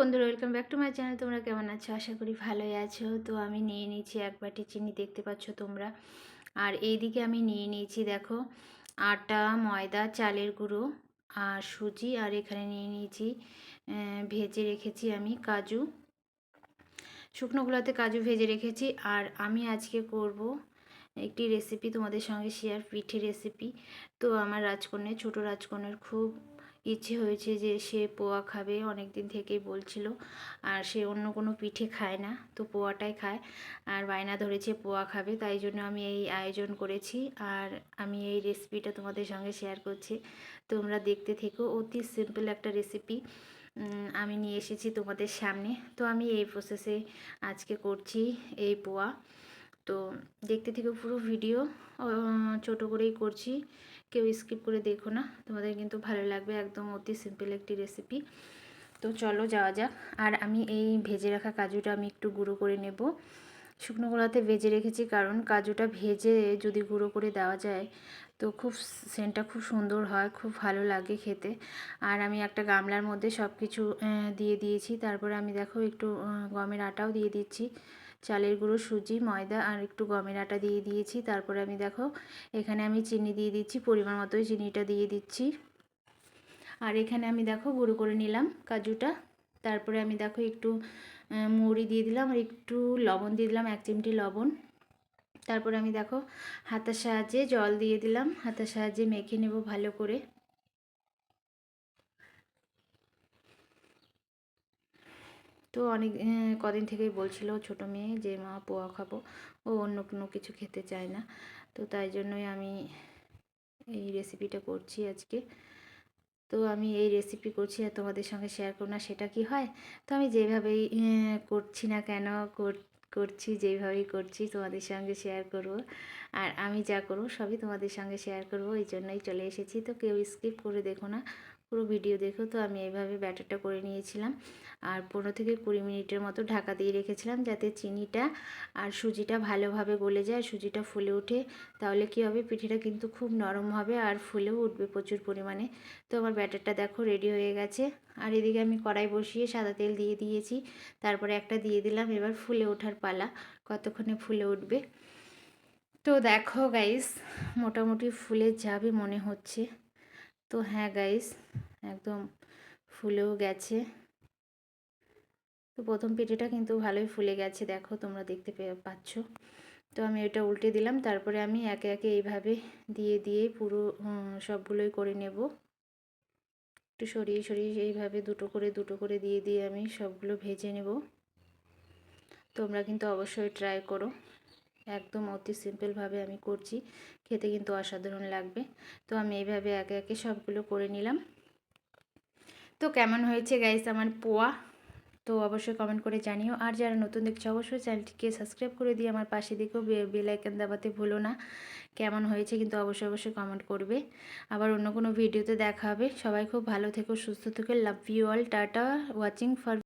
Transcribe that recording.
বন্ধুরা, welcome back to my channel. তোমরা কেমন আছো? আশা করি ভালোই আছো। তো আমি নিয়ে নিয়েছি এক বাটি চিনি, দেখতে পাচ্ছ তোমরা। আর এইদিকে আমি নিয়ে নিয়েছি, দেখো, আটা, ময়দা, চালের গুঁড়ো, আর সুজি, আর এখানে নিয়ে নিয়েছি ভেজে রেখেছি আমি কাজু। শুকনোগুলোতে কাজু ভেজে রেখেছি। আর আমি আজকে করব একটি রেসিপি, তোমাদের সঙ্গে শেয়ার, পিঠে রেসিপি। তো আমার রাজকন্যা, ছোট রাজকন্যার খুব ইচ্ছে হয়েছে যে সে পোয়া খাবে অনেক দিন থেকেই বলছিল। আর সে অন্য কোনো পিঠে খায় না, তো পোয়াটাই খায়। আর বায়না ধরেছে পোয়া খাবে, তাই জন্য আমি এই আয়োজন করেছি। আর আমি এই রেসিপিটা তোমাদের সঙ্গে শেয়ার করছি। তোমরা দেখতে থেকো, অতি সিম্পল একটা রেসিপি আমি নিয়ে এসেছি তোমাদের সামনে। তো আমি এই প্রসেসে আজকে করছি এই পোয়া। তো দেখতে থেকে পুরো ভিডিও ছোট করেই করছি। কেউ স্কিপ করে দেখো না, তোমাদের কিন্তু ভালো লাগবে, একদম অতি সিম্পল একটি রেসিপি তো চলো যাওয়া যাক। আর আমি এই ভেজে রাখা কাজুটা আমি একটু গুঁড়ো করে নেব। শুকনো গোড়াতে ভেজে রেখেছি, কারণ কাজুটা ভেজে যদি গুঁড়ো করে দেওয়া যায়, তো খুব সেন্টটা খুব সুন্দর হয়, খুব ভালো লাগে খেতে। আর আমি একটা গামলার মধ্যে সব কিছু দিয়ে দিয়েছি। তারপরে আমি দেখো একটু গমের আটাও দিয়ে দিচ্ছি। চালের গুঁড়ো, সুজি, ময়দা আর একটু গমের আটা দিয়ে দিয়েছি। তারপরে আমি দেখো, এখানে আমি চিনি দিয়ে দিচ্ছি, পরিমাণ মতোই চিনিটা দিয়ে দিচ্ছি। আর এখানে আমি দেখো, গুঁড়ো করে নিলাম কাজুটা। তারপরে আমি দেখো, একটু মুড়ি দিয়ে দিলাম আর একটু লবণ দিয়ে দিলাম, এক চিমটি লবণ। তারপরে আমি দেখো, হাতার সাহায্যে জল দিয়ে দিলাম। হাতার সাহায্যে মেখে নেব ভালো করে। তো অনেক কদিন থেকেই বলছিল ছোট মেয়ে যে, মা, পোয়া খাব। ও অন্য কোনো কিছু খেতে চায় না। তো তাই জন্যই আমি এই রেসিপিটা করছি আজকে। তো আমি এই রেসিপি করছি আর তোমাদের সঙ্গে শেয়ার করো না, সেটা কি হয়? তো আমি যেভাবেই করছি না কেন করছি, যেভাবেই করছি তোমাদের সঙ্গে শেয়ার করব। আর আমি যা করব সবই তোমাদের সঙ্গে শেয়ার করব, এই জন্যই চলে এসেছি। তো কেউ স্কিপ করে দেখো না। পুরো ভিডিও দেখো তো আমি এইভাবে ব্যাটারটা করে নিয়েছিলাম। আর পনেরো থেকে কুড়ি মিনিটের মতো ঢাকা দিয়ে রেখেছিলাম যাতে চিনিটা আর সুজিটা ভালোভাবে গলে যায় সুজিটা ফুলে ওঠে। তাহলে কি হবে? পিঠেটা কিন্তু খুব নরম হবে আর ফুলেও উঠবে প্রচুর পরিমাণে। তো আমার ব্যাটারটা দেখো রেডি হয়ে গেছে। আর এদিকে আমি কড়াই বসিয়ে সাদা তেল দিয়ে দিয়েছি। তারপরে একটা দিয়ে দিলাম এবার ফুলে ওঠার পালা, কতক্ষণে ফুলে উঠবে। তো দেখো গাইস মোটামুটি ফুলে যাবে মনে হচ্ছে। তো হ্যাঁ গাইস একদম ফুলেও গেছে। তো প্রথম পিঠেটা কিন্তু ভালোই ফুলে গেছে, দেখো তোমরা দেখতে পাচ্ছ। তো আমি এটা উল্টে দিলাম, তারপরে আমি একে একে এইভাবে দিয়ে দিয়ে পুরো সবগুলোই করে নেব। একটু সরিয়ে সরিয়ে এইভাবে দুটো করে দুটো করে দিয়ে দিয়ে আমি সবগুলো ভেজে নেব। তোমরা কিন্তু অবশ্যই ট্রাই করো। একদম অতি সিম্পলভাবে আমি করছি। খেতে কিন্তু অসাধারণ লাগবে। তো আমি এইভাবে একে একে সবগুলো করে নিলাম। তো কেমন হয়েছে গাইস আমার পোয়া? তো অবশ্যই কমেন্ট করে জানিও। আর যারা নতুন দেখছ, অবশ্যই চ্যানেলটিকে সাবস্ক্রাইব করে দিয়ে আমার পাশে দেখো বেল আইকন দাবাতে ভুলো না। কেমন হয়েছে কিন্তু অবশ্যই অবশ্যই কমেন্ট করবে। আবার অন্য কোনো ভিডিওতে দেখা হবে। সবাই খুব ভালো থেকো, সুস্থ থেকো। Love you all tata. Watching for